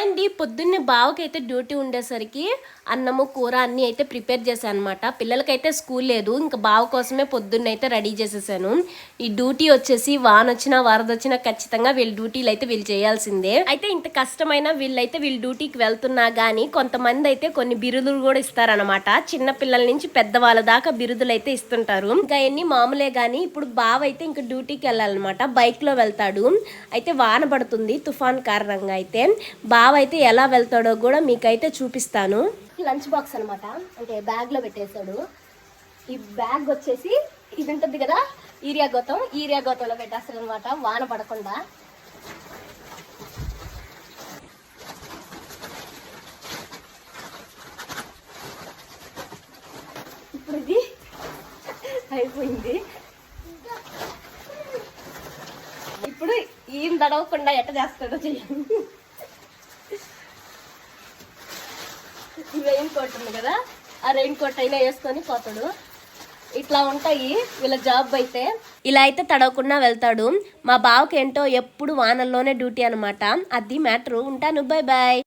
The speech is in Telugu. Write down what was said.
అండి పొద్దున్నే బావకైతే డ్యూటీ ఉండేసరికి అన్నము కూర అన్నీ అయితే ప్రిపేర్ చేశాను అనమాట పిల్లలకైతే స్కూల్ లేదు. ఇంకా బావ కోసమే పొద్దున్నైతే అయితే రెడీ చేసేసాను. ఈ డ్యూటీ వచ్చేసి వాన వచ్చినా వరద వచ్చినా ఖచ్చితంగా వీళ్ళ డ్యూటీలు అయితే వీళ్ళు చేయాల్సిందే. అయితే ఇంత కష్టమైన వీళ్ళైతే వీళ్ళ డ్యూటీకి వెళ్తున్నా కానీ కొంతమంది అయితే కొన్ని బిరుదులు కూడా ఇస్తారనమాట చిన్న పిల్లల నుంచి పెద్దవాళ్ళ దాకా బిరుదులు అయితే ఇస్తుంటారు. ఇంకా ఎన్ని మామూలే కానీ ఇప్పుడు బావ అయితే ఇంకా డ్యూటీకి వెళ్ళాలన్నమాట. బైక్లో వెళ్తాడు. అయితే వాన పడుతుంది తుఫాన్ కారణంగా అయితే. బావ అయితే ఎలా వెళ్తాడో కూడా మీకైతే చూపిస్తాను. లంచ్ బాక్స్ అనమాట అంటే బ్యాగ్లో పెట్టేశాడు. ఈ బ్యాగ్ వచ్చేసి ఇది ఉంటుంది కదా ఈరియా గోతం ఈరియా గోతంలో పెట్టేస్తాడు అనమాట వాన పడకుండా. ఇప్పుడు ఇది అయిపోయింది. ఇప్పుడు ఈయన తడవకుండా ఎట్ట చేస్తాడో చెయ్యండి రెయిన్ కోట్ ఉంది కదా ఆ రెయిన్ కోట్ అయినా వేసుకొని పోతాడు. ఇట్లా ఉంటాయి వీళ్ళ జాబ్ అయితే. ఇలా అయితే తడవకుండా వెళ్తాడు. మా బావకి ఏంటో ఎప్పుడు వానల్లోనే డ్యూటీ అనమాట అది మ్యాటరు ఉంటాను. Bye bye